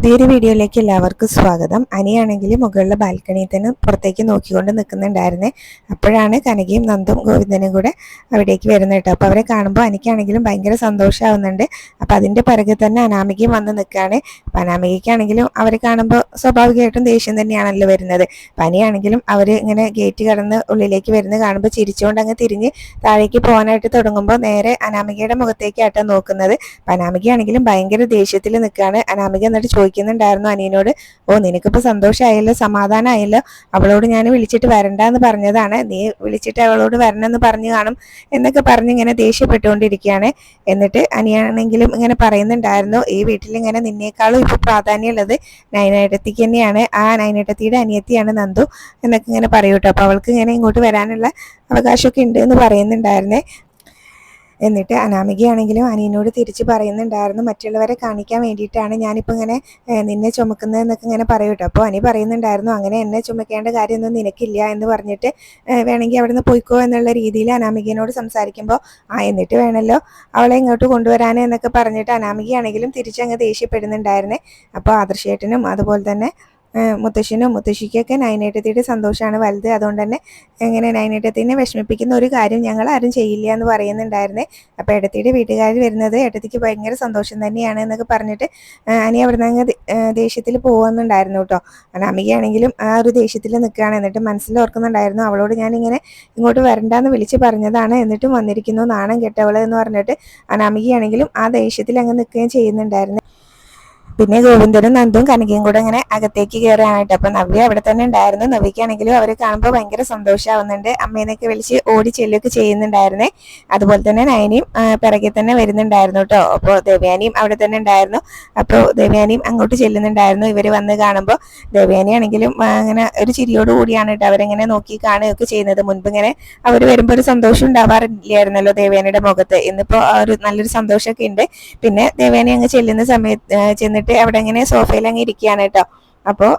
പുതിയൊരു വീഡിയോയിലേക്ക് എല്ലാവർക്കും സ്വാഗതം. അനിയാണെങ്കിൽ മുകളിലെ ബാൽക്കണിയിൽ തന്നെ പുറത്തേക്ക് നോക്കിക്കൊണ്ട് നിൽക്കുന്നുണ്ടായിരുന്നേ. അപ്പോഴാണ് കനകയും നന്ദും ഗോവിന്ദനും കൂടെ അവിടേക്ക് വരുന്നത് കേട്ടോ. അപ്പോൾ അവരെ കാണുമ്പോൾ അനിക്കാണെങ്കിലും ഭയങ്കര സന്തോഷമാവുന്നുണ്ട് അപ്പോൾ അതിന്റെ പിറകെ തന്നെ അനാമികയും വന്ന് നിൽക്കുകയാണ്. അപ്പോൾ അനാമികയ്ക്കാണെങ്കിലും അവരെ കാണുമ്പോൾ സ്വാഭാവികമായിട്ടും ദേഷ്യം തന്നെയാണല്ലോ വരുന്നത്. പനിയാണെങ്കിലും അവർ ഇങ്ങനെ ഗേറ്റ് കടന്ന് ഉള്ളിലേക്ക് വരുന്നത് കാണുമ്പോൾ ചിരിച്ചുകൊണ്ട് അങ്ങ് തിരിഞ്ഞ് താഴേക്ക് പോകാനായിട്ട് തുടങ്ങുമ്പോൾ നേരെ അനാമികയുടെ മുഖത്തേക്കാട്ടോ നോക്കുന്നത്. അപ്പോൾ അനാമികയാണെങ്കിലും ഭയങ്കര ദേഷ്യത്തിൽ നിൽക്കുകയാണ്. അനാമിക എന്നിട്ട് ചോദിക്കുന്നുണ്ടായിരുന്നു അനിയനോട് ഓ നിനക്കിപ്പോൾ സന്തോഷമായല്ലോ സമാധാനമായല്ലോ അവളോട് ഞാൻ വിളിച്ചിട്ട് വരണ്ട എന്ന് പറഞ്ഞതാണ്. നീ വിളിച്ചിട്ട് അവളോട് വരണമെന്ന് പറഞ്ഞു കാണും എന്നൊക്കെ പറഞ്ഞ് ഇങ്ങനെ ദേഷ്യപ്പെട്ടുകൊണ്ടിരിക്കുകയാണ്. എന്നിട്ട് അനിയാണെങ്കിലും ഇങ്ങനെ പറയുന്നുണ്ടായിരുന്നു ഈ വീട്ടിൽ ഇങ്ങനെ നിന്നേക്കാളും ഇപ്പോൾ പ്രാധാന്യമുള്ളത് നയനേട്ടത്തിക്ക് തന്നെയാണ്. ആ നയനേട്ടത്തിയുടെ അനിയത്തിയാണ് നന്ദു എന്നൊക്കെ ഇങ്ങനെ പറയൂട്ടോ. അപ്പോൾ അവൾക്ക് ഇങ്ങനെ ഇങ്ങോട്ട് വരാനുള്ള അവകാശമൊക്കെ ഉണ്ട് എന്ന് പറയുന്നുണ്ടായിരുന്നേ. എന്നിട്ട് അനാമികയാണെങ്കിലും അനിയനോട് തിരിച്ച് പറയുന്നുണ്ടായിരുന്നു. മറ്റുള്ളവരെ കാണിക്കാൻ വേണ്ടിയിട്ടാണ് ഞാനിപ്പോൾ ഇങ്ങനെ നിന്നെ ചുമക്കുന്നതെന്നൊക്കെ ഇങ്ങനെ പറയൂട്ടോ അപ്പോൾ അനി പറയുന്നുണ്ടായിരുന്നു അങ്ങനെ എന്നെ ചുമക്കേണ്ട കാര്യമൊന്നും നിനക്കില്ല എന്ന് പറഞ്ഞിട്ട് വേണമെങ്കിൽ അവിടെ നിന്ന് പോയിക്കോ എന്നുള്ള രീതിയിൽ അനാമികയോട് സംസാരിക്കുമ്പോൾ ആ എന്നിട്ട് വേണമല്ലോ അവളെ ഇങ്ങോട്ട് കൊണ്ടുവരാൻ എന്നൊക്കെ പറഞ്ഞിട്ട് അനാമികയാണെങ്കിലും തിരിച്ചങ്ങ് ദേഷ്യപ്പെടുന്നുണ്ടായിരുന്നേ. അപ്പോൾ ആദർശേട്ടനും അതുപോലെ തന്നെ മുത്തശ്ശനും മുത്തശ്ശിക്കൊക്കെ നയനേട്ടത്തിയുടെ സന്തോഷമാണ് വലുത്. അതുകൊണ്ട് തന്നെ ഇങ്ങനെ നയനേട്ടത്തിനെ വിഷമിപ്പിക്കുന്ന ഒരു കാര്യം ഞങ്ങൾ ആരും ചെയ്യില്ല എന്ന് പറയുന്നുണ്ടായിരുന്നേ. അപ്പോൾ ഏട്ടത്തിയുടെ വീട്ടുകാർ വരുന്നത് ഏട്ടത്തിക്ക് ഭയങ്കര സന്തോഷം തന്നെയാണ് എന്നൊക്കെ പറഞ്ഞിട്ട് അനി അവിടെ നിന്ന് ദേഷ്യത്തിൽ പോകുന്നുണ്ടായിരുന്നു കേട്ടോ. അനാമികയാണെങ്കിലും ആ ഒരു ദേഷ്യത്തിൽ നിൽക്കുകയാണ്. എന്നിട്ട് മനസ്സിൽ ഓർക്കുന്നുണ്ടായിരുന്നു അവളോട് ഞാൻ ഇങ്ങനെ ഇങ്ങോട്ട് വരണ്ടാന്ന് വിളിച്ച് പറഞ്ഞതാണ്. എന്നിട്ടും വന്നിരിക്കുന്നു നാണം കെട്ടവൾ എന്ന് പറഞ്ഞിട്ട് അനാമികയാണെങ്കിലും ആ ദേഷ്യത്തിൽ അങ്ങ് നിൽക്കുകയും ചെയ്യുന്നുണ്ടായിരുന്നു. പിന്നെ ഗോവിന്ദനും നന്ദും കനകയും കൂടെ ഇങ്ങനെ അകത്തേക്ക് കയറാനായിട്ട് അപ്പൊ നവ്യ അവിടെ തന്നെ ഉണ്ടായിരുന്നു. നവ്യക്കാണെങ്കിലും അവരെ കാണുമ്പോൾ ഭയങ്കര സന്തോഷമാവുന്നുണ്ട് അമ്മേനെയൊക്കെ വിളിച്ച് ഓടി ചെല്ലുകയൊക്കെ ചെയ്യുന്നുണ്ടായിരുന്നേ. അതുപോലെ തന്നെ നയനിയും പിറകെ തന്നെ വരുന്നുണ്ടായിരുന്നു കേട്ടോ. അപ്പോൾ ദേവയാനിയും അവിടെ തന്നെ ഉണ്ടായിരുന്നു. അപ്പോൾ ദേവയാനിയും അങ്ങോട്ട് ചെല്ലുന്നുണ്ടായിരുന്നു. ഇവർ വന്ന് കാണുമ്പോൾ ദേവയാനി ആണെങ്കിലും അങ്ങനെ ഒരു ചിരിയോട് കൂടിയാണ് കേട്ടോ അവരെങ്ങനെ നോക്കി കാണുകയൊക്കെ ചെയ്യുന്നത്. മുൻപ് ഇങ്ങനെ അവർ വരുമ്പോൾ ഒരു സന്തോഷം ഉണ്ടാവാറില്ലായിരുന്നല്ലോ ദേവയാനിയുടെ മുഖത്ത്. ഇന്നിപ്പോൾ ഒരു നല്ലൊരു സന്തോഷമൊക്കെ ഉണ്ട്. പിന്നെ ദേവയാനി അങ്ങ് ചെല്ലുന്ന സമയത്ത് ആ, ചെന്നിട്ട് അവിടെ ഇങ്ങനെ സോഫയിൽ അങ്ങ് ഇരിക്കുകയാണ് കേട്ടോ. അപ്പോൾ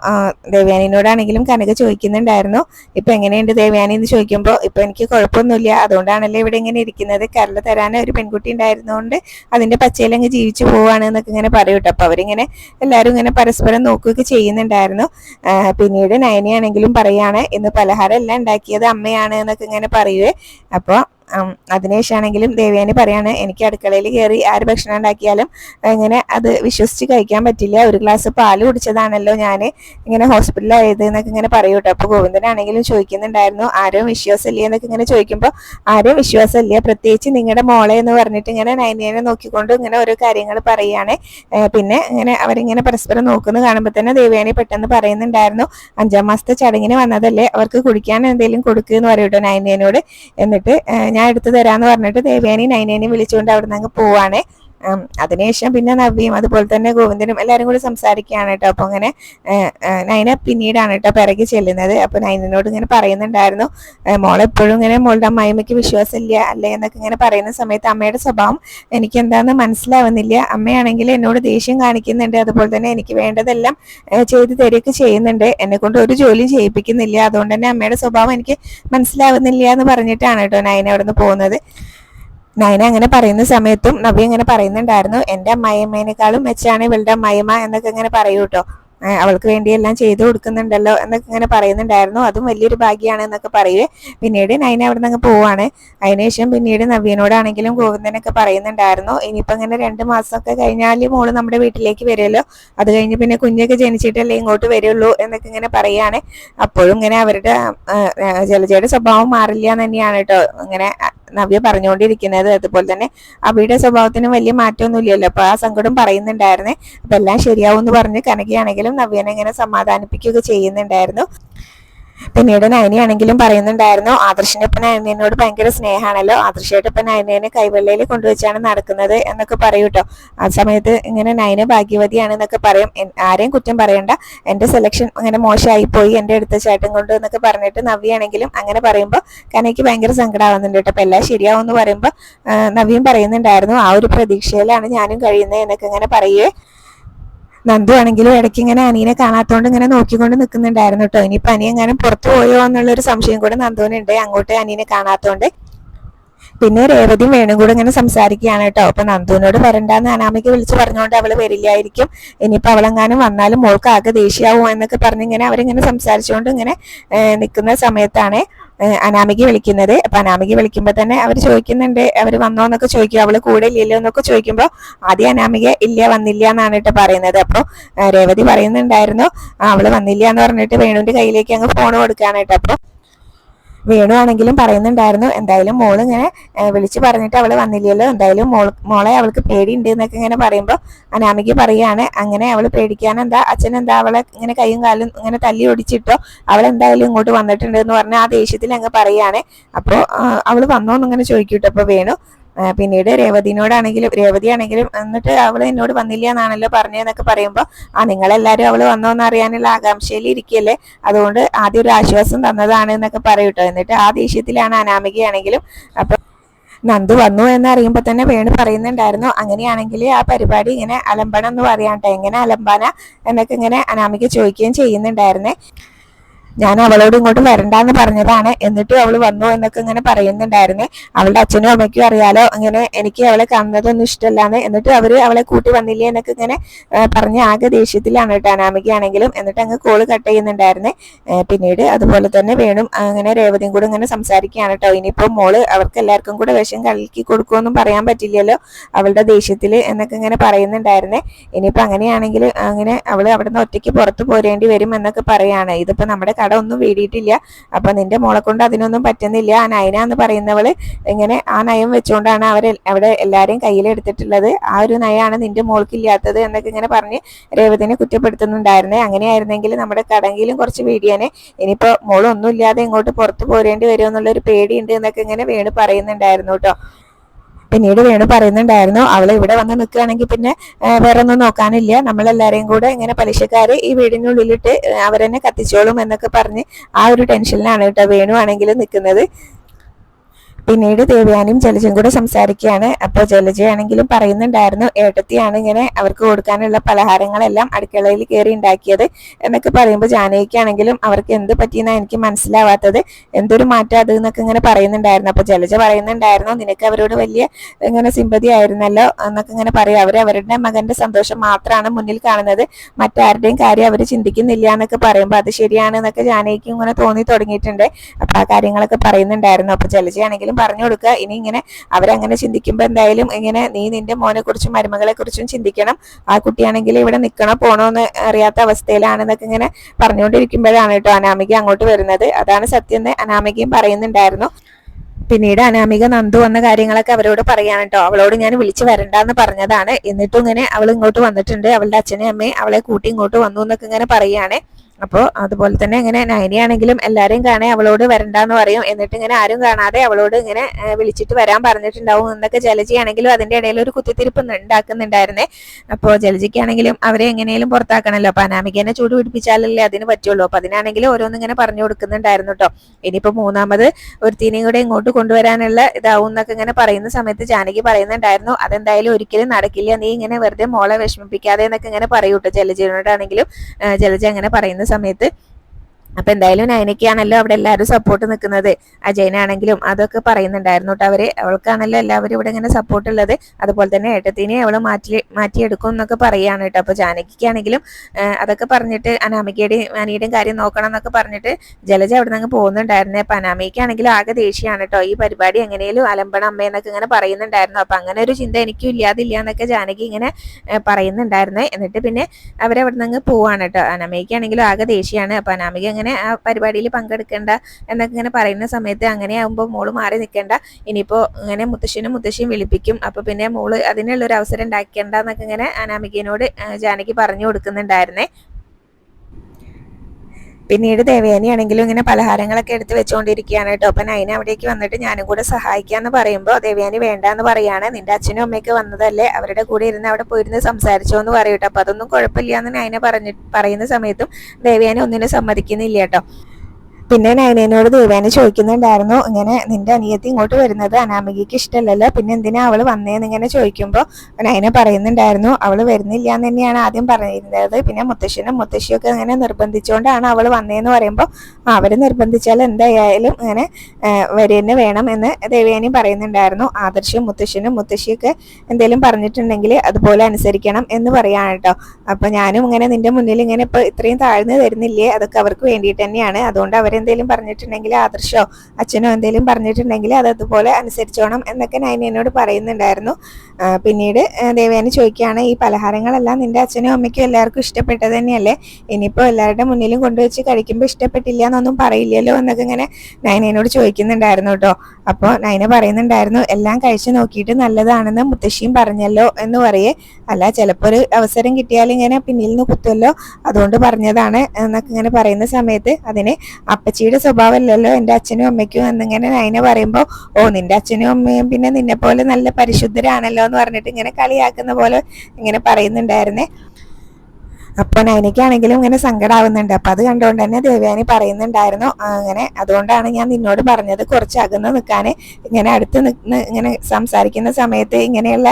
ദേവ്യാനിനോടാണെങ്കിലും കനക ചോദിക്കുന്നുണ്ടായിരുന്നു. ഇപ്പൊ എങ്ങനെയുണ്ട് ദേവ്യാനി എന്ന് ചോദിക്കുമ്പോൾ ഇപ്പൊ എനിക്ക് കുഴപ്പമൊന്നുമില്ല. അതുകൊണ്ടാണല്ലോ ഇവിടെ ഇങ്ങനെ ഇരിക്കുന്നത്. കരൾ തരാൻ ഒരു പെൺകുട്ടി ഉണ്ടായിരുന്നതുകൊണ്ട് അതിന്റെ പച്ചയിൽ അങ്ങ് ജീവിച്ചു പോവാണ് എന്നൊക്കെ ഇങ്ങനെ പറയും കേട്ടോ. അപ്പൊ അവരിങ്ങനെ എല്ലാവരും ഇങ്ങനെ പരസ്പരം നോക്കുകയൊക്കെ ചെയ്യുന്നുണ്ടായിരുന്നു. പിന്നീട് നയനിയാണെങ്കിലും പറയാണ് ഇന്ന് പലഹാരം എല്ലാം ഉണ്ടാക്കിയത് അമ്മയാണ് എന്നൊക്കെ ഇങ്ങനെ പറയുവേ. അപ്പോൾ അതിനുശേഷമാണെങ്കിലും ദേവയാനി പറയാണ് എനിക്ക് അടുക്കളയിൽ കയറി ആര് ഭക്ഷണം ഉണ്ടാക്കിയാലും ഇങ്ങനെ അത് വിശ്വസിച്ച് കഴിക്കാൻ പറ്റില്ല. ഒരു ഗ്ലാസ് പാൽ കുടിച്ചതാണല്ലോ ഞാൻ ഇങ്ങനെ ഹോസ്പിറ്റലായത് എന്നൊക്കെ ഇങ്ങനെ പറയൂ കേട്ടോ. അപ്പോൾ ഗോവിന്ദനാണെങ്കിലും ചോദിക്കുന്നുണ്ടായിരുന്നു ആരും വിശ്വാസമില്ല? എന്നൊക്കെ ഇങ്ങനെ ചോദിക്കുമ്പോൾ ആരും വിശ്വാസമില്ല. പ്രത്യേകിച്ച് നിങ്ങളുടെ മോളെ എന്ന് പറഞ്ഞിട്ട് ഇങ്ങനെ നൈനിയനെ നോക്കിക്കൊണ്ട് ഇങ്ങനെ ഓരോ കാര്യങ്ങൾ പറയുകയാണ് പിന്നെ ഇങ്ങനെ അവരിങ്ങനെ പരസ്പരം നോക്കുന്നു. കാണുമ്പോൾ തന്നെ ദേവയാനി പെട്ടെന്ന് പറയുന്നുണ്ടായിരുന്നു അഞ്ചാം മാസത്തെ ചടങ്ങിന് വന്നതല്ലേ? അവർക്ക് കുടിക്കാൻ എന്തെങ്കിലും കൊടുക്കുക എന്ന് പറയൂട്ടോ നൈനിയനോട് എന്നിട്ട് ഏഹ് എടുത്തു തരാന്ന് പറഞ്ഞിട്ട് ദേവയാനി നൈനേനെയും വിളിച്ചുകൊണ്ട് അവിടെ നിന്ന് അങ്ങ് പോവാണ്. അതിനുശേഷം പിന്നെ നവ്യയും അതുപോലെ തന്നെ ഗോവിന്ദനും എല്ലാവരും കൂടി സംസാരിക്കുകയാണ് കേട്ടോ. അപ്പൊ അങ്ങനെ നൈന പിന്നീടാണ് കേട്ടോ പിറകെ ചെല്ലുന്നത്. അപ്പൊ നൈനനോട് ഇങ്ങനെ പറയുന്നുണ്ടായിരുന്നു മോളെപ്പോഴും ഇങ്ങനെ മോളുടെ അമ്മായിമ്മയ്ക്ക് വിശ്വാസമില്ല അല്ലേ? എന്നൊക്കെ ഇങ്ങനെ പറയുന്ന സമയത്ത് അമ്മയുടെ സ്വഭാവം എനിക്ക് എന്താണെന്ന് മനസ്സിലാവുന്നില്ല. അമ്മയാണെങ്കിൽ എന്നോട് ദേഷ്യം കാണിക്കുന്നുണ്ട്. അതുപോലെ തന്നെ എനിക്ക് വേണ്ടതെല്ലാം ചെയ്തു തരികയൊക്കെ ചെയ്യുന്നുണ്ട്. എന്നെ കൊണ്ട് ഒരു ജോലിയും ചെയ്യിപ്പിക്കുന്നില്ല. അതുകൊണ്ട് തന്നെ അമ്മയുടെ സ്വഭാവം എനിക്ക് മനസ്സിലാവുന്നില്ല എന്ന് പറഞ്ഞിട്ടാണ് കേട്ടോ നൈന അവിടെ നിന്ന് പോകുന്നത്. നയന അങ്ങനെ പറയുന്ന സമയത്തും നബി അങ്ങനെ പറയുന്നുണ്ടായിരുന്നു. എന്റെ അമ്മായിയമ്മേനേക്കാളും മെച്ചാണ് ഇവളുടെ അമ്മായിമ്മ എന്നൊക്കെ ഇങ്ങനെ പറയൂ കേട്ടോ അവൾക്ക് വേണ്ടി എല്ലാം ചെയ്തു കൊടുക്കുന്നുണ്ടല്ലോ എന്നൊക്കെ ഇങ്ങനെ പറയുന്നുണ്ടായിരുന്നു. അതും വലിയൊരു ഭാഗ്യമാണ് എന്നൊക്കെ പറയുവേ. പിന്നീട് നയന അവിടെ നിന്ന് പോവാണ് അതിനുശേഷം പിന്നീട് നവ്യനോടാണെങ്കിലും ഗോവിന്ദനൊക്കെ പറയുന്നുണ്ടായിരുന്നു. ഇനിയിപ്പോ ഇങ്ങനെ രണ്ട് മാസമൊക്കെ കഴിഞ്ഞാൽ മോൾ നമ്മുടെ വീട്ടിലേക്ക് വരുമല്ലോ. അത് കഴിഞ്ഞ് പിന്നെ കുഞ്ഞൊക്കെ ജനിച്ചിട്ടല്ലേ ഇങ്ങോട്ട് വരുള്ളൂ എന്നൊക്കെ ഇങ്ങനെ പറയാണ് അപ്പോഴും ഇങ്ങനെ അവരുടെ ജലജയുടെ സ്വഭാവം മാറില്ല തന്നെയാണ് കേട്ടോ ഇങ്ങനെ നവ്യ പറഞ്ഞുകൊണ്ടിരിക്കുന്നത് അതുപോലെ തന്നെ അവയുടെ സ്വഭാവത്തിന് വലിയ മാറ്റമൊന്നുമില്ലല്ലോ. അപ്പൊ ആ സങ്കടം പറയുന്നുണ്ടായിരുന്നേ. അപ്പൊ എല്ലാം ശരിയാവും എന്ന് പറഞ്ഞ് കനകയാണെങ്കിലും നവ്യനെ ഇങ്ങനെ സമാധാനിപ്പിക്കുക ചെയ്യുന്നുണ്ടായിരുന്നു. പിന്നീട് നയനിയാണെങ്കിലും പറയുന്നുണ്ടായിരുന്നു ആദർശിന്റെ ഇപ്പൊ നയനോട് ഭയങ്കര സ്നേഹമാണല്ലോ. ആദർശമായിട്ട് ഇപ്പൊ നയനേനെ കൈവെള്ളയിൽ കൊണ്ടുവച്ചാണ് നടക്കുന്നത് എന്നൊക്കെ പറയൂ കേട്ടോ ആ സമയത്ത് ഇങ്ങനെ നയന ഭാഗ്യവതിയാണ് എന്നൊക്കെ പറയും. ആരെയും കുറ്റം പറയണ്ട. എന്റെ സെലക്ഷൻ അങ്ങനെ മോശമായി പോയി എന്റെ അടുത്ത ചേട്ടൻ കൊണ്ട് എന്നൊക്കെ പറഞ്ഞിട്ട് നവ്യാണെങ്കിലും അങ്ങനെ പറയുമ്പോൾ കനയ്ക്ക് ഭയങ്കര സങ്കടമാവുന്നുണ്ട് കേട്ടോ അപ്പൊ എല്ലാം ശരിയാവും എന്ന് പറയുമ്പോൾ നവ്യം പറയുന്നുണ്ടായിരുന്നു ആ ഒരു പ്രതീക്ഷയിലാണ് ഞാനും കഴിയുന്നത് എന്നൊക്കെ ഇങ്ങനെ പറയുവേ നന്ദു ആണെങ്കിലും ഇടയ്ക്ക് ഇങ്ങനെ അനിയനെ കാണാത്തോണ്ട് ഇങ്ങനെ നോക്കിക്കൊണ്ട് നിൽക്കുന്നുണ്ടായിരുന്നു കേട്ടോ ഇനിയിപ്പൊ അനി എങ്ങാനും പുറത്തു പോയോ എന്നുള്ളൊരു സംശയം കൂടെ നന്ദുവിനുണ്ട്. അങ്ങോട്ടേ അനിയനെ കാണാത്തോണ്ട്. പിന്നെ രേവതിയും വേണും കൂടെ ഇങ്ങനെ സംസാരിക്കുകയാണ് കേട്ടോ അപ്പൊ നന്ദുവിനോട് വരണ്ടാന്ന് അനാമിക്ക് വിളിച്ച് പറഞ്ഞുകൊണ്ട് അവൾ വരില്ലായിരിക്കും. ഇനിയിപ്പോ അവളെങ്ങാനും വന്നാലും മോൾക്ക് ആകെ ദേഷ്യാവും എന്നൊക്കെ പറഞ്ഞിങ്ങനെ അവരിങ്ങനെ സംസാരിച്ചുകൊണ്ട് ഇങ്ങനെ നിൽക്കുന്ന സമയത്താണ് അനാമിക വിളിക്കുന്നത്. അപ്പൊ അനാമിക വിളിക്കുമ്പോ തന്നെ അവർ ചോദിക്കുന്നുണ്ട്. അവർ വന്നോ എന്നൊക്കെ ചോദിക്കും. അവൾ കൂടെ ഇല്ലല്ലോ എന്നൊക്കെ ചോദിക്കുമ്പോ ആദ്യം അനാമിക ഇല്ല വന്നില്ല എന്നാണ് കേട്ടോ പറയുന്നത്. അപ്പൊ രേവതി പറയുന്നുണ്ടായിരുന്നു അവൾ വന്നില്ല എന്ന് പറഞ്ഞിട്ട് വേണുവിന്റെ കയ്യിലേക്ക് അങ്ങ് ഫോൺ കൊടുക്കാനായിട്ട്. കേട്ടോ അപ്പൊ വേണു ആണെങ്കിലും പറയുന്നുണ്ടായിരുന്നു. എന്തായാലും മോൾ ഇങ്ങനെ വിളിച്ചു പറഞ്ഞിട്ട് അവൾ വന്നില്ലല്ലോ. എന്തായാലും മോൾ മോളെ അവൾക്ക് പേടിയുണ്ട് എന്നൊക്കെ ഇങ്ങനെ പറയുമ്പോൾ അനാമിക്ക് പറയാണ് അങ്ങനെ അവൾ പേടിക്കാൻ എന്താ അച്ഛൻ എന്താ അവളെ ഇങ്ങനെ കൈയും കാലും ഇങ്ങനെ തല്ലി ഒടിച്ചിട്ടോ? അവൾ എന്തായാലും ഇങ്ങോട്ട് വന്നിട്ടുണ്ട് എന്ന് പറഞ്ഞ ആ ദേഷ്യത്തിൽ അങ്ങ് പറയാണ് അപ്പോൾ അവൾ വന്നോന്നിങ്ങനെ ചോദിക്കൂട്ടോ. അപ്പൊ വേണു പിന്നീട് രേവതിനോടാണെങ്കിലും രേവതിയാണെങ്കിലും എന്നിട്ട് അവൾ എന്നോട് വന്നില്ല എന്നാണല്ലോ പറഞ്ഞതെന്നൊക്കെ പറയുമ്പോൾ ആ നിങ്ങളെല്ലാവരും അവൾ വന്നോന്ന് അറിയാനുള്ള ആകാംക്ഷയിൽ ഇരിക്കല്ലേ? അതുകൊണ്ട് ആദ്യം ഒരു ആശ്വാസം തന്നതാണ് എന്നൊക്കെ പറയൂട്ടോ എന്നിട്ട് ആ ദേഷ്യത്തിലാണ് അനാമികയാണെങ്കിലും അപ്പൊ നന്ദു വന്നു എന്ന് അറിയുമ്പോൾ തന്നെ വേണു പറയുന്നുണ്ടായിരുന്നു. അങ്ങനെയാണെങ്കിൽ ആ പരിപാടി ഇങ്ങനെ അലമ്പണം എന്ന് പറയാട്ടെ എങ്ങനെ അലമ്പാന? എന്നൊക്കെ ഇങ്ങനെ അനാമിക ചോദിക്കുകയും ചെയ്യുന്നുണ്ടായിരുന്നേ. ഞാൻ അവളോട് ഇങ്ങോട്ട് വരണ്ടെന്ന് പറഞ്ഞതാണ്. എന്നിട്ടും അവൾ വന്നു എന്നൊക്കെ ഇങ്ങനെ പറയുന്നുണ്ടായിരുന്നു. അവളുടെ അച്ഛനും അമ്മയ്ക്കും അറിയാലോ അങ്ങനെ എനിക്ക് അവളെ കാണുന്നതൊന്നും ഇഷ്ടമല്ലാന്ന്. എന്നിട്ട് അവർ അവളെ കൂട്ടി വന്നില്ലേ എന്നൊക്കെ ഇങ്ങനെ പറഞ്ഞ ആകെ ദേഷ്യത്തിലാണ് കേട്ടോ അനാമികയാണെങ്കിലും. എന്നിട്ട് അങ്ങ് കോൾ കട്ട് ചെയ്യുന്നുണ്ടായിരുന്നേ. പിന്നീട് അതുപോലെ തന്നെ വേണം അങ്ങനെ രേവതിയും കൂടെ ഇങ്ങനെ സംസാരിക്കുകയാണ് കേട്ടോ. ഇനിയിപ്പോ മോൾ അവർക്ക് എല്ലാവർക്കും കൂടെ വിഷം കലക്കി കൊടുക്കുമെന്നും പറയാൻ പറ്റില്ലല്ലോ അവളുടെ ദേഷ്യത്തിൽ എന്നൊക്കെ ഇങ്ങനെ പറയുന്നുണ്ടായിരുന്നേ. ഇനിയിപ്പോ അങ്ങനെയാണെങ്കിൽ അങ്ങനെ അവൾ അവിടെ നിന്ന് ഒറ്റയ്ക്ക് പുറത്തു പോരേണ്ടി വരും എന്നൊക്കെ പറയാണ്. ഇതിപ്പോ നമ്മുടെ കട ഒന്നും വീടിയിട്ടില്ല. അപ്പൊ നിന്റെ മോളെ കൊണ്ട് അതിനൊന്നും പറ്റുന്നില്ല. ആ നയന എന്ന് പറയുന്നവൾ ഇങ്ങനെ ആ നയം വെച്ചുകൊണ്ടാണ് അവർ അവിടെ എല്ലാരെയും കയ്യിലെടുത്തിട്ടുള്ളത് ആ ഒരു നയമാണ് നിന്റെ മോൾക്ക് ഇല്ലാത്തത് എന്നൊക്കെ ഇങ്ങനെ പറഞ്ഞ് രേവതിനെ കുറ്റപ്പെടുത്തുന്നുണ്ടായിരുന്നേ. അങ്ങനെയായിരുന്നെങ്കിൽ നമ്മുടെ കടങ്കിലും കുറച്ച് വീടിയാനെ ഇനിയിപ്പോ മോളൊന്നും ഇല്ലാതെ ഇങ്ങോട്ട് പുറത്തു പോരേണ്ടി വരുമോ എന്നുള്ള ഒരു പേടിയുണ്ട് എന്നൊക്കെ ഇങ്ങനെ വേണു പറയുന്നുണ്ടായിരുന്നു കേട്ടോ. പിന്നീട് വേണു പറയുന്നുണ്ടായിരുന്നു അവൾ ഇവിടെ വന്ന് നിൽക്കുകയാണെങ്കിൽ പിന്നെ വേറെ ഒന്നും നോക്കാനില്ല. നമ്മളെല്ലാരെയും കൂടെ ഇങ്ങനെ പലിശക്കാർ ഈ വീടിനുള്ളിലിട്ട് അവരെന്നെ കത്തിച്ചോളും എന്നൊക്കെ പറഞ്ഞ് ആ ഒരു ടെൻഷനിലാണ് കേട്ടോ വേണു നിൽക്കുന്നത്. പിന്നീട് ദേവയാനിയും ജലജയും കൂടെ സംസാരിക്കുകയാണ്. അപ്പോൾ ജലജയാണെങ്കിലും പറയുന്നുണ്ടായിരുന്നു ഏട്ടത്തിയാണ് ഇങ്ങനെ അവർക്ക് കൊടുക്കാനുള്ള പലഹാരങ്ങളെല്ലാം അടുക്കളയിൽ കയറി ഉണ്ടാക്കിയത്. എന്നൊക്കെ പറയുമ്പോൾ ജാനകിക്കാണെങ്കിലും അവർക്ക് എന്ത് പറ്റിയെന്നാണ് എനിക്ക് മനസ്സിലാവാത്തത്. എന്തൊരു മാറ്റം അത്? എന്നൊക്കെ ഇങ്ങനെ പറയുന്നുണ്ടായിരുന്നു. അപ്പോൾ ജലജ പറയുന്നുണ്ടായിരുന്നു നിനക്ക് അവരോട് വലിയ ഇങ്ങനെ സിമ്പതി ആയിരുന്നല്ലോ? എന്നൊക്കെ ഇങ്ങനെ പറയും. അവർ അവരുടെ മകന്റെ സന്തോഷം മാത്രമാണ് മുന്നിൽ കാണുന്നത്. മറ്റാരുടെയും കാര്യം അവർ ചിന്തിക്കുന്നില്ല എന്നൊക്കെ പറയുമ്പോൾ അത് ശരിയാണ് എന്നൊക്കെ ജാനകിക്ക് ഇങ്ങനെ തോന്നി തുടങ്ങിയിട്ടുണ്ട്. അപ്പോൾ ആ കാര്യങ്ങളൊക്കെ പറയുന്നുണ്ടായിരുന്നു. അപ്പോൾ ജലജയാണെങ്കിലും എന്തെങ്കിലും പറഞ്ഞു കൊടുക്കുക. ഇനി ഇങ്ങനെ അവരങ്ങനെ ചിന്തിക്കുമ്പോൾ എന്തായാലും ഇങ്ങനെ നീ നിന്റെ മോനെ കുറിച്ചും മരുമകളെ കുറിച്ചും ചിന്തിക്കണം. ആ കുട്ടിയാണെങ്കിൽ ഇവിടെ നിൽക്കണോ പോണോ എന്ന് അറിയാത്ത അവസ്ഥയിലാണെന്നൊക്കെ ഇങ്ങനെ പറഞ്ഞുകൊണ്ടിരിക്കുമ്പോഴാണ് കേട്ടോ അനാമിക അങ്ങോട്ട് വരുന്നത്. അതാണ് സത്യം എന്ന് അനാമികയും പറയുന്നുണ്ടായിരുന്നു. പിന്നീട് അനാമിക നന്ദു വന്ന കാര്യങ്ങളൊക്കെ അവരോട് പറയാൻ കേട്ടോ. അവളോട് ഞാൻ വിളിച്ചു വരണ്ടെന്ന് പറഞ്ഞതാണ്. എന്നിട്ടും ഇങ്ങനെ അവൾ ഇങ്ങോട്ട് വന്നിട്ടുണ്ട്. അവളുടെ അച്ഛനെയും അമ്മയും അവളെ കൂട്ടി ഇങ്ങോട്ട് വന്നു എന്നൊക്കെ ഇങ്ങനെ പറയുകയാണ് അപ്പോൾ അതുപോലെ തന്നെ ഇങ്ങനെ നയനിയാണെങ്കിലും എല്ലാവരെയും കാണേ അവളോട് വരണ്ടെന്ന് പറയും. എന്നിട്ട് ഇങ്ങനെ ആരും കാണാതെ അവളോട് ഇങ്ങനെ വിളിച്ചിട്ട് വരാൻ പറഞ്ഞിട്ടുണ്ടാവും എന്നൊക്കെ ജലജിയാണെങ്കിലും അതിന്റെ ഇടയിൽ ഒരു കുത്തിത്തിരിപ്പ് ഉണ്ടാക്കുന്നുണ്ടായിരുന്നേ. അപ്പോൾ ജലജിക്കാണെങ്കിലും അവരെ എങ്ങനെയും പുറത്താക്കണല്ലോ. അപ്പൊ അനാമികനെ ചൂട് പിടിപ്പിച്ചാലല്ലേ അതിന് പറ്റുള്ളൂ. അപ്പൊ അതിനാണെങ്കിലും ഓരോന്നും ഇങ്ങനെ പറഞ്ഞു കൊടുക്കുന്നുണ്ടായിരുന്നു കേട്ടോ ഇനിയിപ്പോ മൂന്നാമത് ഒരു തീനെയും കൂടെ ഇങ്ങോട്ട് കൊണ്ടുവരാനുള്ള ഇതാവും എന്നൊക്കെ ഇങ്ങനെ പറയുന്ന സമയത്ത് ജാനകി പറയുന്നുണ്ടായിരുന്നു. അതെന്തായാലും ഒരിക്കലും നടക്കില്ല. നീ ഇങ്ങനെ വെറുതെ മോളെ വിഷമിപ്പിക്കാതെ എന്നൊക്കെ ഇങ്ങനെ പറയൂട്ടോ ജലജിനോടാണെങ്കിലും. ജലജ അങ്ങനെ പറയുന്ന സമയത്ത് അപ്പൊ എന്തായാലും നയനയ്ക്കാണല്ലോ അവിടെ എല്ലാവരും സപ്പോർട്ട് നിൽക്കുന്നത് അജയനാണെങ്കിലും അതൊക്കെ പറയുന്നുണ്ടായിരുന്നു കേട്ടോ അവർ. അവൾക്കാണല്ലോ എല്ലാവരും ഇവിടെ ഇങ്ങനെ സപ്പോർട്ട് ഉള്ളത്. അതുപോലെ തന്നെ ഏട്ടത്തിനെ അവൾ മാറ്റി മാറ്റിയെടുക്കും എന്നൊക്കെ പറയാണ് കേട്ടോ. അപ്പൊ ജാനകിക്കാണെങ്കിലും അതൊക്കെ പറഞ്ഞിട്ട് അനാമികയുടെയും അനിയുടെയും കാര്യം നോക്കണം എന്നൊക്കെ പറഞ്ഞിട്ട് ജലജ അവിടെ നിന്ന് പോകുന്നുണ്ടായിരുന്നു. അപ്പൊ അനാമികയ്ക്കാണെങ്കിലും ആകെ ദേഷ്യമാണ് കേട്ടോ. ഈ പരിപാടി എങ്ങനെയും അലമ്പണം അമ്മ എന്നൊക്കെ ഇങ്ങനെ പറയുന്നുണ്ടായിരുന്നു. അപ്പൊ അങ്ങനെ ഒരു ചിന്ത എനിക്കും ഇല്ലാതില്ല എന്നൊക്കെ ജാനകി ഇങ്ങനെ പറയുന്നുണ്ടായിരുന്നു. എന്നിട്ട് പിന്നെ അവരവിടെ നിന്ന് പോവാണ് കേട്ടോ. അനാമികയ്ക്കാണെങ്കിലും ആകെ ദേഷ്യമാണ്. അപ്പൊ അനാമിക അങ്ങനെ ആ പരിപാടിയിൽ പങ്കെടുക്കേണ്ട എന്നൊക്കെ ഇങ്ങനെ പറയുന്ന സമയത്ത് അങ്ങനെ ആകുമ്പോൾ മോൾ മാറി നിൽക്കേണ്ട ഇനിയിപ്പോൾ ഇങ്ങനെ മുത്തശ്ശനും മുത്തശ്ശിയും വിളിപ്പിക്കും. അപ്പോൾ പിന്നെ മോൾ അതിനുള്ള ഒരു അവസരം ഉണ്ടാക്കേണ്ട എന്നൊക്കെ ഇങ്ങനെ അനാമികനോട് ജാനകി പറഞ്ഞു കൊടുക്കുന്നുണ്ടായിരുന്നേ. പിന്നീട് ദേവയാനിയാണെങ്കിലും ഇങ്ങനെ പലഹാരങ്ങളൊക്കെ എടുത്ത് വെച്ചുകൊണ്ടിരിക്കുകയാണ് കേട്ടോ. അപ്പം നൈന അവിടേക്ക് വന്നിട്ട് ഞാനും കൂടെ സഹായിക്കാന്ന് പറയുമ്പോൾ ദേവയാനി വേണ്ടാന്ന് പറയാണ്. നിന്റെ അച്ഛനും അമ്മയൊക്കെ വന്നതല്ലേ? അവരുടെ കൂടെ ഇരുന്ന് അവിടെ പോയിരുന്ന് സംസാരിച്ചോ എന്ന് പറയൂട്ടോ അപ്പം അതൊന്നും കുഴപ്പമില്ല എന്ന് നൈന പറഞ്ഞിട്ട് പറയുന്ന സമയത്തും ദേവയാനി ഒന്നിനും സമ്മതിക്കുന്നില്ല കേട്ടോ. പിന്നെ നയനേനോട് ദേവേനെ ചോദിക്കുന്നുണ്ടായിരുന്നു ഇങ്ങനെ നിന്റെ അനിയത്തി ഇങ്ങോട്ട് വരുന്നത് അനാമികയ്ക്ക് ഇഷ്ടമല്ലല്ലോ പിന്നെ എന്തിനാ അവൾ വന്നേന്ന് ഇങ്ങനെ ചോദിക്കുമ്പോൾ നയന പറയുന്നുണ്ടായിരുന്നു അവൾ വരുന്നില്ല എന്ന് തന്നെയാണ് ആദ്യം പറഞ്ഞിരുന്നത് പിന്നെ മുത്തശ്ശനും മുത്തശ്ശിയൊക്കെ ഇങ്ങനെ നിർബന്ധിച്ചുകൊണ്ടാണ് അവൾ വന്നേന്ന് പറയുമ്പോൾ അവർ നിർബന്ധിച്ചാൽ എന്തായാലും ഇങ്ങനെ വരി വേണം എന്ന് ദേവേനി പറയുന്നുണ്ടായിരുന്നു ആദർശം മുത്തശ്ശനും മുത്തശ്ശിയൊക്കെ എന്തെങ്കിലും പറഞ്ഞിട്ടുണ്ടെങ്കിൽ അതുപോലെ അനുസരിക്കണം എന്ന് പറയാണ് കേട്ടോ അപ്പൊ ഞാനും ഇങ്ങനെ നിന്റെ മുന്നിൽ ഇങ്ങനെ ഇപ്പൊ ഇത്രയും താഴ്ന്നു തരുന്നില്ലേ അതൊക്കെ അവർക്ക് വേണ്ടിയിട്ട് തന്നെയാണ് അതുകൊണ്ട് അവരെ എന്തെങ്കിലും പറഞ്ഞിട്ടുണ്ടെങ്കിൽ ആദർശോ അച്ഛനോ എന്തെങ്കിലും പറഞ്ഞിട്ടുണ്ടെങ്കിൽ അത് അതുപോലെ അനുസരിച്ചോണം എന്നൊക്കെ നൈനയോട് പറയുന്നുണ്ടായിരുന്നു. പിന്നീട് ദേവേനെ ചോദിക്കുകയാണ് ഈ പലഹാരങ്ങളെല്ലാം നിന്റെ അച്ഛനും അമ്മയ്ക്കും എല്ലാവർക്കും ഇഷ്ടപ്പെട്ടത് തന്നെയല്ലേ? ഇനിയിപ്പോൾ എല്ലാവരുടെ മുന്നിലും കൊണ്ടുവച്ച് കഴിക്കുമ്പോൾ ഇഷ്ടപ്പെട്ടില്ല എന്നൊന്നും പറയില്ലല്ലോ എന്നൊക്കെ ഇങ്ങനെ നൈനയോട് ചോദിക്കുന്നുണ്ടായിരുന്നു കേട്ടോ. അപ്പോൾ നയന പറയുന്നുണ്ടായിരുന്നു എല്ലാം കഴിച്ചു നോക്കിയിട്ട് നല്ലതാണെന്ന് മുത്തശ്ശിയും പറഞ്ഞല്ലോ എന്ന് പറയേ. അല്ല ചിലപ്പോൾ ഒരു അവസരം കിട്ടിയാൽ ഇങ്ങനെ പിന്നിൽ നിന്ന് കുത്തുമല്ലോ അതുകൊണ്ട് പറഞ്ഞതാണ് എന്നൊക്കെ ഇങ്ങനെ പറയുന്ന സമയത്ത് അതിന് അപ്പച്ചിയുടെ സ്വഭാവമല്ലല്ലോ എന്റെ അച്ഛനും അമ്മയ്ക്കും എന്നിങ്ങനെ നൈന പറയുമ്പോൾ ഓ നിന്റെ അച്ഛനും അമ്മയും പിന്നെ നിന്നെ പോലെ നല്ല പരിശുദ്ധരാണല്ലോ എന്ന് പറഞ്ഞിട്ട് ഇങ്ങനെ കളിയാക്കുന്ന പോലെ ഇങ്ങനെ പറയുന്നുണ്ടായിരുന്നേ. അപ്പോൾ നൈനയ്ക്കാണെങ്കിലും ഇങ്ങനെ സങ്കടമാവുന്നുണ്ട് അപ്പം അത് കണ്ടുകൊണ്ട് തന്നെ ദേവയാനി പറയുന്നുണ്ടായിരുന്നു. അങ്ങനെ അതുകൊണ്ടാണ് ഞാൻ നിന്നോട് പറഞ്ഞത് കുറച്ച് അകന്ന് നിൽക്കാൻ ഇങ്ങനെ അടുത്ത് നിന്ന് ഇങ്ങനെ സംസാരിക്കുന്ന സമയത്ത് ഇങ്ങനെയുള്ള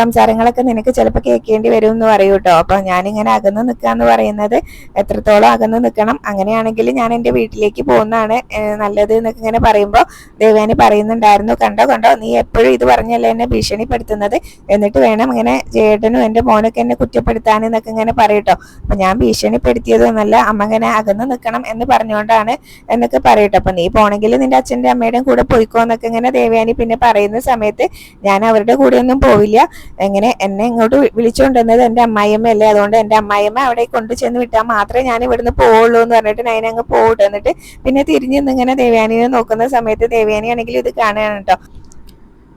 സംസാരങ്ങളൊക്കെ നിനക്ക് ചിലപ്പോൾ കേൾക്കേണ്ടി വരും എന്ന് പറയൂ കേട്ടോ അപ്പോൾ ഞാനിങ്ങനെ അകന്ന് നിൽക്കുക എന്ന് പറയുന്നത് എത്രത്തോളം അകന്ന് നിൽക്കണം അങ്ങനെയാണെങ്കിൽ ഞാൻ എന്റെ വീട്ടിലേക്ക് പോകുന്നതാണ് നല്ലത് എന്നൊക്കെ ഇങ്ങനെ പറയുമ്പോൾ ദേവയാനി പറയുന്നുണ്ടായിരുന്നു. കണ്ടോ കണ്ടോ നീ എപ്പോഴും ഇത് പറഞ്ഞല്ലേ എന്നെ ഭീഷണിപ്പെടുത്തുന്നത്? എന്നിട്ട് വേണം ഇങ്ങനെ ജേട്ടനും എന്റെ മോനൊക്കെ എന്നെ കുറ്റപ്പെടുത്താൻ എന്നൊക്കെ ഇങ്ങനെ പറയട്ടോ കേട്ടോ. അപ്പൊ ഞാൻ ഭീഷണിപ്പെടുത്തിയതൊന്നല്ല അമ്മങ്ങനെ അകന്ന് നിൽക്കണം എന്ന് പറഞ്ഞുകൊണ്ടാണ് എന്നൊക്കെ പറയട്ടോ. അപ്പൊ നീ പോണെങ്കിൽ നിന്റെ അച്ഛന്റെ അമ്മയുടെയും കൂടെ പോയിക്കോ എന്നൊക്കെ ഇങ്ങനെ ദേവയാനി പിന്നെ പറയുന്ന സമയത്ത് ഞാൻ അവരുടെ കൂടെ ഒന്നും പോവില്ല. എങ്ങനെ എന്നെ ഇങ്ങോട്ട് വിളിച്ചുകൊണ്ടുവന്നത് എന്റെ അമ്മായിയമ്മയല്ലേ? അതുകൊണ്ട് എന്റെ അമ്മായിയമ്മ അവിടെ കൊണ്ടു ചെന്ന് വിട്ടാൽ മാത്രമേ ഞാൻ ഇവിടുന്ന് പോവുള്ളൂ എന്ന് പറഞ്ഞിട്ട് ഞാൻ അങ്ങ് പോകട്ടെ എന്നിട്ട് പിന്നെ തിരിഞ്ഞ് ഇങ്ങനെ ദേവയാനിനെ നോക്കുന്ന സമയത്ത് ദേവയാനി ആണെങ്കിൽ ഇത് കാണുകയാണ് കേട്ടോ.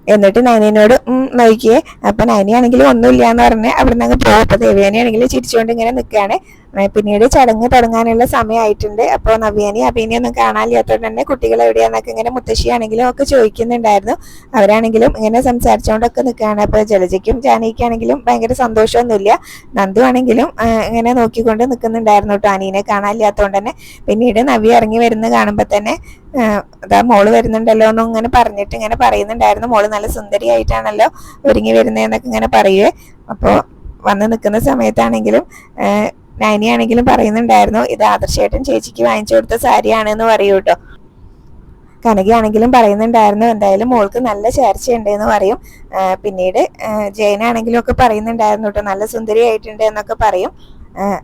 എന്നിട്ട് നൈനയോട് നോക്കിയേ അപ്പൊ നൈനയാണെങ്കിലും ഒന്നുമില്ല എന്ന് പറഞ്ഞ് അവിടെ നിന്ന് അങ്ങ് പോകും അപ്പൊ ദേവയാനിയാണെങ്കിൽ ചിരിച്ചുകൊണ്ട് ഇങ്ങനെ നിൽക്കുകയാണ്. പിന്നീട് ചടങ്ങ് തുടങ്ങാനുള്ള സമയമായിട്ടുണ്ട്. അപ്പോൾ നവ്യാനി അഭിനി ഒന്നും കാണാനില്ലാത്തതുകൊണ്ട് തന്നെ കുട്ടികൾ എവിടെയാന്നൊക്കെ ഇങ്ങനെ മുത്തശ്ശിയാണെങ്കിലും ഒക്കെ ചോദിക്കുന്നുണ്ടായിരുന്നു. അവരാണെങ്കിലും ഇങ്ങനെ സംസാരിച്ചുകൊണ്ടൊക്കെ നിൽക്കുകയാണ്. അപ്പോൾ ജലജയ്ക്കും ജാനകിക്കാണെങ്കിലും ഭയങ്കര സന്തോഷമൊന്നുമില്ല. നന്ദു ആണെങ്കിലും ഇങ്ങനെ നോക്കിക്കൊണ്ട് നിൽക്കുന്നുണ്ടായിരുന്നു കേട്ടോ അനീനെ കാണാനില്ലാത്തതുകൊണ്ട് തന്നെ. പിന്നീട് നവ്യ ഇറങ്ങി വരുന്ന കാണുമ്പോൾ തന്നെ അതാ മോൾ വരുന്നുണ്ടല്ലോ എന്നും ഇങ്ങനെ പറഞ്ഞിട്ട് ഇങ്ങനെ പറയുന്നുണ്ടായിരുന്നു. മോൾ നല്ല സുന്ദരിയായിട്ടാണല്ലോ ഒരുങ്ങി വരുന്നതെന്നൊക്കെ ഇങ്ങനെ പറയുവേ. അപ്പോൾ വന്ന് നിൽക്കുന്ന സമയത്താണെങ്കിലും നൈനിയാണെങ്കിലും പറയുന്നുണ്ടായിരുന്നു ഇത് ആദർശേട്ടൻ ചേച്ചിക്ക് വാങ്ങിച്ചു കൊടുത്ത സാരിയാണ് എന്ന് പറയൂ കേട്ടോ കനകയാണെങ്കിലും പറയുന്നുണ്ടായിരുന്നു എന്തായാലും മോൾക്ക് നല്ല ചേർച്ചയുണ്ട് എന്ന് പറയും പിന്നീട് ജയനാണെങ്കിലും ഒക്കെ പറയുന്നുണ്ടായിരുന്നു കേട്ടോ നല്ല സുന്ദരിയായിട്ടുണ്ട് എന്നൊക്കെ പറയും.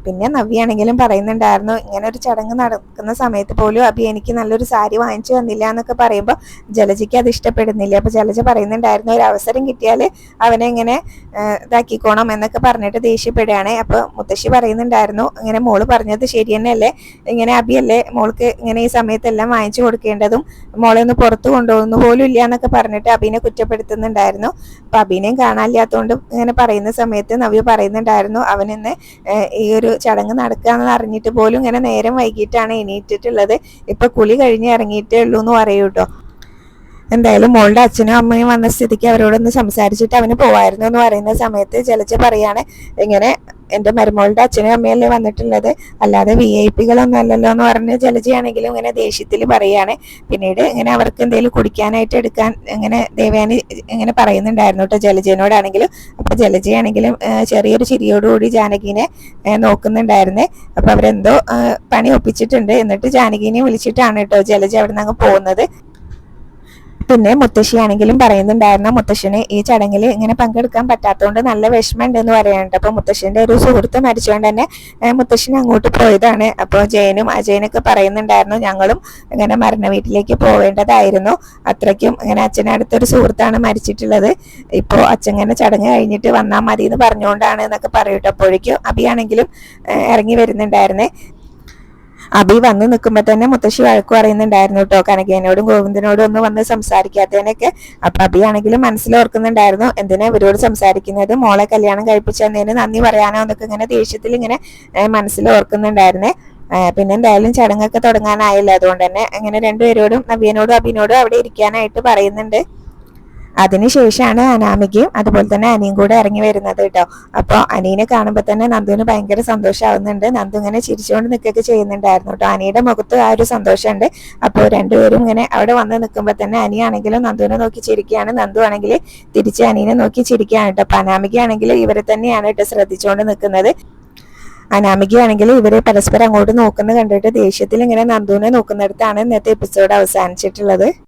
പിന്നെ നവ്യാണെങ്കിലും പറയുന്നുണ്ടായിരുന്നു ഇങ്ങനെ ഒരു ചടങ്ങ് നടക്കുന്ന സമയത്ത് പോലും അഭി എനിക്ക് നല്ലൊരു സാരി വാങ്ങിച്ചു തന്നില്ല എന്നൊക്കെ പറയുമ്പോൾ ജലജയ്ക്ക് അത് ഇഷ്ടപ്പെടുന്നില്ല. അപ്പോൾ ജലജ പറയുന്നുണ്ടായിരുന്നു ഒരു അവസരം കിട്ടിയാൽ അവനെ ഇങ്ങനെ ഇതാക്കിക്കോണം എന്നൊക്കെ പറഞ്ഞിട്ട് ദേഷ്യപ്പെടുകയാണ്. അപ്പോൾ മുത്തശ്ശി പറയുന്നുണ്ടായിരുന്നു ഇങ്ങനെ മോൾ പറഞ്ഞത് ശരി തന്നെയല്ലേ ഇങ്ങനെ അഭിയല്ലേ മോൾക്ക് ഇങ്ങനെ ഈ സമയത്തെല്ലാം വാങ്ങിച്ചു കൊടുക്കേണ്ടതും മോളെ ഒന്ന് പുറത്ത് കൊണ്ടുപോകുന്നു പോലും ഇല്ല എന്നൊക്കെ പറഞ്ഞിട്ട് അഭിനെ കുറ്റപ്പെടുത്തുന്നുണ്ടായിരുന്നു. അപ്പോൾ അഭിനെയും കാണാനില്ലാത്തതുകൊണ്ട് ഇങ്ങനെ പറയുന്ന സമയത്ത് നവ്യ പറയുന്നുണ്ടായിരുന്നു അവനിന്ന് ഈ ഒരു ചടങ്ങ് നടക്കുകയെന്ന് അറിഞ്ഞിട്ട് പോലും ഇങ്ങനെ നേരം വൈകിട്ടാണ് എണീറ്റിട്ടുള്ളത്. ഇപ്പൊ കുളി കഴിഞ്ഞ് ഇറങ്ങിയിട്ടേ ഉള്ളൂ എന്ന് പറയൂ കേട്ടോ എന്തായാലും മോളുടെ അച്ഛനും അമ്മയും വന്ന സ്ഥിതിക്ക് അവരോടൊന്ന് സംസാരിച്ചിട്ട് അവന് പോവായിരുന്നു എന്ന് പറയുന്ന സമയത്ത് ജലജ പറയാണ് ഇങ്ങനെ എന്റെ മരുമോളുടെ അച്ഛനും അമ്മയല്ലേ വന്നിട്ടുള്ളത്? അല്ലാതെ വി ഐ പികളൊന്നും അല്ലല്ലോ എന്ന് പറഞ്ഞ് ജലജയാണെങ്കിലും ഇങ്ങനെ ദേഷ്യത്തിൽ പറയാണ്. പിന്നീട് ഇങ്ങനെ അവർക്ക് എന്തെങ്കിലും കുടിക്കാനായിട്ട് എടുക്കാൻ ഇങ്ങനെ ദേവയാനി ഇങ്ങനെ പറയുന്നുണ്ടായിരുന്നു കേട്ടോ ജലജയനോടാണെങ്കിലും അപ്പൊ ജലജയാണെങ്കിലും ചെറിയൊരു ചിരിയോടുകൂടി ജാനകീനെ നോക്കുന്നുണ്ടായിരുന്നേ. അപ്പൊ അവരെന്തോ പണി ഒപ്പിച്ചിട്ടുണ്ട്. എന്നിട്ട് ജാനകീനെ വിളിച്ചിട്ടാണ് കേട്ടോ ജലജ അവിടെ നിന്ന് അങ്ങ് പോകുന്നത്. പിന്നെ മുത്തശ്ശിയാണെങ്കിലും പറയുന്നുണ്ടായിരുന്നു മുത്തശ്ശന് ഈ ചടങ്ങിൽ ഇങ്ങനെ പങ്കെടുക്കാൻ പറ്റാത്തതുകൊണ്ട് നല്ല വിഷമമുണ്ട് എന്ന് പറയാനുണ്ട് അപ്പോൾ മുത്തശ്ശന്റെ ഒരു സുഹൃത്ത് മരിച്ചുകൊണ്ട് തന്നെ മുത്തശ്ശൻ അങ്ങോട്ട് പോയതാണ്. അപ്പോൾ ജയനും അജയനൊക്കെ പറയുന്നുണ്ടായിരുന്നു ഞങ്ങളും ഇങ്ങനെ മരണ വീട്ടിലേക്ക് പോവേണ്ടതായിരുന്നു. അത്രയ്ക്കും ഇങ്ങനെ അച്ഛനെ അടുത്തൊരു സുഹൃത്താണ് മരിച്ചിട്ടുള്ളത്. ഇപ്പോൾ അച്ഛൻ ഇങ്ങനെ ചടങ്ങ് കഴിഞ്ഞിട്ട് വന്നാൽ മതി എന്ന് പറഞ്ഞുകൊണ്ടാണ് എന്നൊക്കെ പറയട്ടെ. അപ്പോഴേക്കും അഭിയാണെങ്കിലും ഇറങ്ങി വരുന്നുണ്ടായിരുന്നേ. അബി വന്ന് നിൽക്കുമ്പോ തന്നെ മുത്തശ്ശി വഴക്ക് പറയുന്നുണ്ടായിരുന്നു കേട്ടോ കനകേനോടും ഗോവിന്ദനോടും ഒന്ന് വന്ന് സംസാരിക്കാത്തതിനൊക്കെ. അപ്പൊ അബി ആണെങ്കിലും മനസ്സിലോർക്കുന്നുണ്ടായിരുന്നു എന്തിനാ ഇവരോട് സംസാരിക്കുന്നത്? മോളെ കല്യാണം കഴിപ്പിച്ചതിന് നന്ദി പറയാനോ? എന്നൊക്കെ ഇങ്ങനെ ദേഷ്യത്തിൽ ഇങ്ങനെ മനസ്സിൽ മനസ്സിലോർക്കുന്നുണ്ടായിരുന്നേ പിന്നെ എന്തായാലും ചടങ്ങൊക്കെ തുടങ്ങാനായില്ല? അതുകൊണ്ട് തന്നെ അങ്ങനെ രണ്ടുപേരോടും നവ്യനോടും അബിനോടും അവിടെ ഇരിക്കാനായിട്ട് പറയുന്നുണ്ട്. അതിനുശേഷമാണ് അനാമികയും അതുപോലെ തന്നെ അനിയും കൂടെ ഇറങ്ങി വരുന്നത് കേട്ടോ. അപ്പോൾ അനീനെ കാണുമ്പോൾ തന്നെ നന്ദുവിന് ഭയങ്കര സന്തോഷമാവുന്നുണ്ട് നന്ദു ഇങ്ങനെ ചിരിച്ചുകൊണ്ട് നിൽക്കുകയൊക്കെ ചെയ്യുന്നുണ്ടായിരുന്നു കേട്ടോ. അനിയുടെ മുഖത്ത് ആ ഒരു സന്തോഷമുണ്ട്. അപ്പോൾ രണ്ടുപേരും ഇങ്ങനെ അവിടെ വന്ന് നിൽക്കുമ്പോൾ തന്നെ അനിയാണെങ്കിലും നന്ദുവിനെ നോക്കി ചിരിക്കുകയാണ്. നന്ദു ആണെങ്കിൽ തിരിച്ച് അനീനെ നോക്കി ചിരിക്കുകയാണ് കേട്ടോ. അപ്പോൾ അനാമികയാണെങ്കിൽ ഇവരെ തന്നെയാണ് കേട്ടോ ശ്രദ്ധിച്ചുകൊണ്ട് നിൽക്കുന്നത്. അനാമികയാണെങ്കിൽ ഇവരെ പരസ്പരം അങ്ങോട്ട് നോക്കുന്നത് കണ്ടിട്ട് ദേഷ്യത്തിൽ ഇങ്ങനെ നന്ദുവിനെ നോക്കുന്നിടത്താണ് ഇന്നത്തെ എപ്പിസോഡ് അവസാനിച്ചിട്ടുള്ളത്.